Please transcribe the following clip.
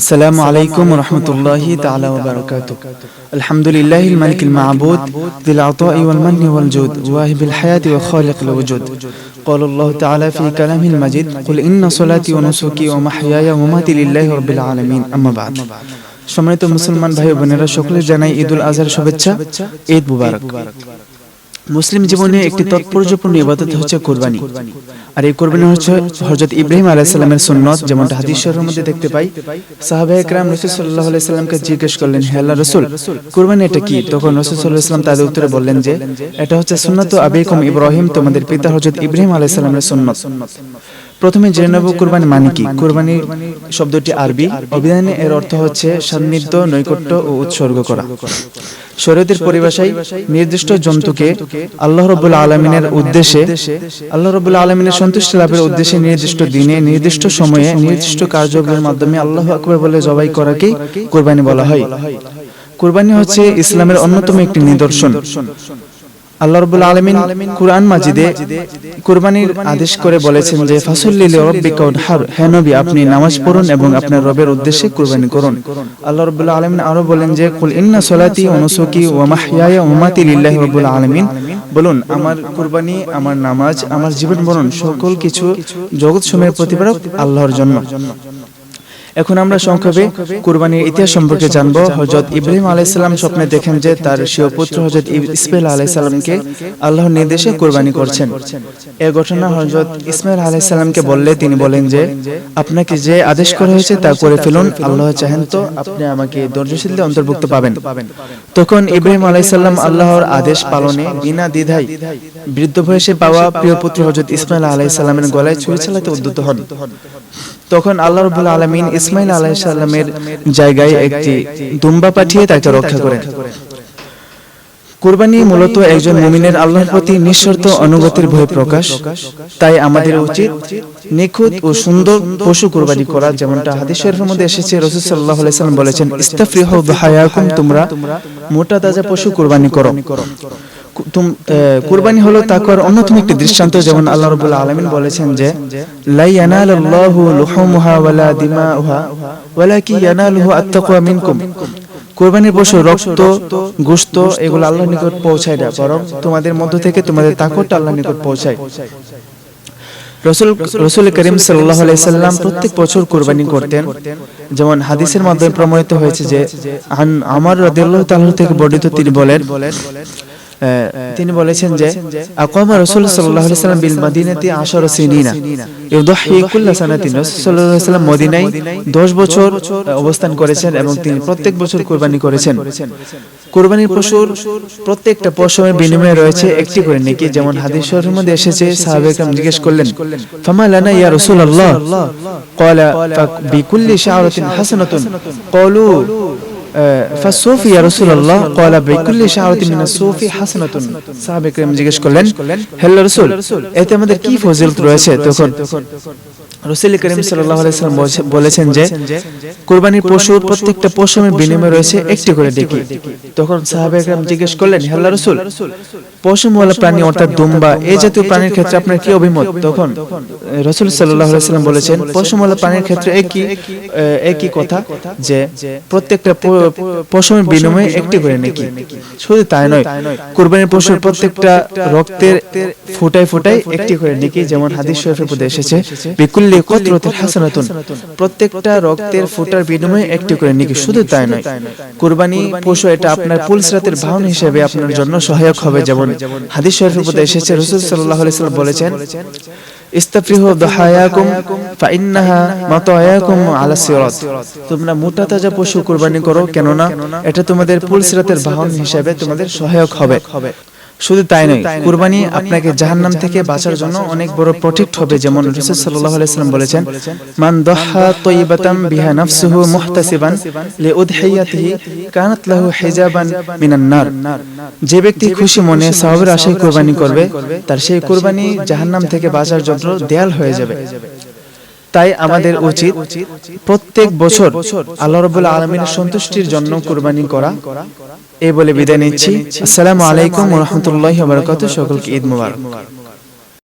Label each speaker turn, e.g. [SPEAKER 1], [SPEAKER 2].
[SPEAKER 1] السلام عليكم ورحمة الله تعالى وبركاته الحمد لله الملك المعبود ذي العطاء والمن والجود واهب الحياة وخالق الوجود قال الله تعالى في كلامه المجيد قل إن صلاتي ونسكي ومحياي ومماتي لله رب العالمين أما بعد সম্মানিত মুসলমান ভাই ও বোনেরা সকলে জানাই ঈদুল আজহার শুভেচ্ছা ঈদ মুবারক মুসলিম জীবনে একটি তৎপর্যপূর্ণ ইবাদত হচ্ছে কোরবানি। আর এই কোরবানি হচ্ছে হযরত ইব্রাহিম আলাইহিসসালামের সুন্নাত, যেমনটা হাদিস শরীফের মধ্যে দেখতে পাই। সাহাবা একরাম রাসূল সাল্লাল্লাহু আলাইহি সাল্লামকে জিজ্ঞেস করলেন, হে আল্লাহর রাসূল, কোরবানি এটা কি? তখন রাসূল সাল্লাল্লাহু আলাইহি সাল্লাম তাদের উত্তরে বললেন যে, এটা হচ্ছে সুন্নাত আবিকুম ইব্রাহিম, তোমাদের পিতা হযরত ইব্রাহিম আলাইহিসসালামের সুন্নাত। প্রথমে জেনে নেব কোরবানি মানে কি। কোরবানি শব্দটি আরবি। অভিধানে এর অর্থ হচ্ছে সান্নিধ্য নৈকট্য ও উৎসর্গ করা। শরীয়তের পরিভাষায় নির্দিষ্ট জন্তুকে আল্লাহ রবুল আলমিনের উদ্দেশ্যে আল্লাহ রবুল আলমিনের সন্তুষ্টি লাভের উদ্দেশ্যে নির্দিষ্ট দিনে নির্দিষ্ট সময়ে নির্দিষ্ট কার্যক্রমের মাধ্যমে আল্লাহ আকবর বলে জবাই করাকেই কোরবানি বলা হয়। কোরবানি হচ্ছে ইসলামের অন্যতম একটি নিদর্শন। আল্লাহ রবুল আলমিন কুরআন মাজিদে কুরবানির আদেশ করে বলেছেন যে ফাসুল্লিল রব্বিকা ওয়ানহার হে নবী আপনি নামাজ পড়ুন এবং আপনার রবের উদ্দেশ্যে কুরবানি করুন। আল্লাহ রবুল আলমিন আরও বলেন যে কুল ইন্না সলাতি ওয়া নুসুকি ওয়া মাহইয়ায়া মামাতি লিল্লাহি রব্বুল আলামিন। বলুন আমার কুরবানি আমার নামাজ আমার জীবন বরণ সকল কিছু জগৎ সময়ের প্রতিপালক আল্লাহর জন্য। এখন আমরা সংক্ষেপে কুরবানির ইতিহাস সম্পর্কে জানব। হজরত ইব্রাহিম আলাইসাল্লাম স্বপ্নে দেখেন যে তার স্বীয় পুত্র হজরত ইসমাইল আলাইসাল্লামকে আল্লাহর নির্দেশে কুরবানি করছেন। এ ঘটনা হজরত ইসমাইল আলাইসাল্লামকে বললে তিনি বলেন যে আপনাকে যে আদেশ করা হয়েছে তা করে ফেলুন আল্লাহ চাহেন তো আপনি আমাকে ধৈর্যশীলদের অন্তর্ভুক্ত পাবেন। তখন ইব্রাহিম আলাইসাল্লাম আল্লাহর আদেশ পালনে বিনা দ্বিধায় বৃদ্ধ বয়সে পাওয়া প্রিয় পুত্র হজরত ইসমাইল আলাইসাল্লামের গলায় ছুরি চালাতে উদ্যত হন তখন আল্লাহ রবুল্লা আলমিন ইসমাইল আলাইসাল্লামের জায়গায় একটি দুম্বা পাঠিয়ে তাকে রক্ষা করেন কুরবানি মূলত একজন মুমিনের আল্লাহর প্রতি নিঃশর্ত অনুগতির ভয় প্রকাশ। তাই আমাদের উচিত নিখুঁত ও সুন্দর পশু কুরবানি করা যেমনটা হাদিস শরীফের মধ্যে এসেছে রাসূল সাল্লাল্লাহু আলাইহি সাল্লাম বলেছেন ইস্তাফরিহু বিহায়াকুম তোমরা মোটা তাজা পশু কুরবানি করো। কুরবানি হলো তাকওয়ার অন্যতম একটি দৃষ্টান্ত, যেমন আল্লাহ রাব্বুল আলামিন বলেছেন যে লা ইয়ানালুল্লাহু লুহুমুহা ওয়ালা দিমাউহা, ওয়ালাকি ইয়ানালুহু আত-তাকওয়া মিনকুম। কুরবানির পশু রক্ত, গোশত, এগুলো আল্লাহর নিকট পৌঁছায় না, বরং তোমাদের মধ্য থেকে তোমাদের তাকওয়াটা আল্লাহর নিকট পৌঁছায়। রসুল রসুল করিম সাল্লাহ সাল্লাম প্রত্যেক বছর কোরবানি করতেন। যেমন হাদিসের মাধ্যমে প্রমাণিত হয়েছে যে আমার রাদিয়াল্লাহু তাআলা থেকে বর্ণিত তিনি বলেন তিনি বলেছেন যে আকামা রাসূল সাল্লাল্লাহু আলাইহি সাল্লাম বিল মাদিনাতি 10 সিনিনা ইউদাহি কুল্লা সানাতিন রাসূল সাল্লাল্লাহু আলাইহি সাল্লাম মদিনায় 10 বছর অবস্থান করেছেন এবং তিনি প্রত্যেক বছর কুরবানি করেছেন কুরবানির পশুর প্রত্যেকটা পশুর বিনিময়ে রয়েছে একটি করে নেকি যেমন হাদিস শরীফের মধ্যে এসেছে সাহাবে کرام জিজ্ঞেস করলেন ফামা লানা ইয়া রাসূলুল্লাহ قال বিকুল্লি শাআরাতিন হাসানাতুন قالوا ফাসুফি ইয়া রাসূলুল্লাহ, ক্বালা বিকুল্লি শাআরাতিন মিনাস সুফি হাসানাতুন। সাহাবায়ে জিজ্ঞেস করলেন, হে রাসূল, এতে আমাদের কি ফজিলত রয়েছে? তখন রসুল করিম বলেছেন যে পশুর প্রত্যেকটা পশমের বিনিময়ে রয়েছে একটি করে ডেকি। তখন জিজ্ঞেস করলেন রসুল প্রাণী অর্থাৎ দুম্বা এই জাতীয় প্রাণীর ক্ষেত্রে আপনার কি অভিমত? তখন রসুল বলেছেন প্রাণীর ক্ষেত্রে একই একই কথা যে প্রত্যেকটা পশমের বিনিময়ে একটি করে শুধু তাই নয় কুরবানির পশুর প্রত্যেকটা রক্তের ফোটায় ফোটায় একটি করে নাকি যেমন হাদিস শরীফের এসেছে বিকুল বিকুল্লি কতরতের হাসানাতুন। প্রত্যেকটা রক্তের ফুটার বিনিময়ে একটি করে নাকি শুধু তাই নয়। কুরবানি পশু এটা আপনার পুলসরাতের বাহন হিসেবে আপনার জন্য সহায়ক হবে যেমন হাদিস শরীফের মধ্যে এসেছে রাসূল সাল্লাল্লাহু আলাইহি সাল্লাম বলেছেন ইস্তাফরিহু দাহায়াকুম ফাইন্নাহা মাতায়াকুম আলা সিরাত। তোমরা মোটা তাজা পশু কুরবানি করো কেননা এটা তোমাদের পুলসিরাতের বাহন হিসেবে তোমাদের সহায়ক হবে। শুধু তাই নয় কুরবানি আপনাকে জাহান্নাম থেকে বাঁচার জন্য অনেক বড় প্রোটেক্ট হবে যেমন রাসূল সাল্লাল্লাহু আলাইহি সাল্লাম বলেছেন মান দাহা তাইয়িবাতাম বিহা নাফসুহু মুহতাসিবান লিউদহিয়াতিহি কানাত লাহু হিজাবান মিনান নার। যে ব্যক্তি খুশি মনে সওয়াবের আশায় কুরবানি করবে তার সেই কুরবানি জাহান্নাম থেকে বাঁচার জন্য দেয়াল হয়ে যাবে। তাই আমাদের উচিত প্রত্যেক বছর আল্লাহ রবুল্লা আলমিনের সন্তুষ্টির জন্য কুরবানি করা। এই বলে বিদায় নিচ্ছি। আসসালামু আলাইকুম রহমতুল্লাহ সকলকে ঈদ মুবারক।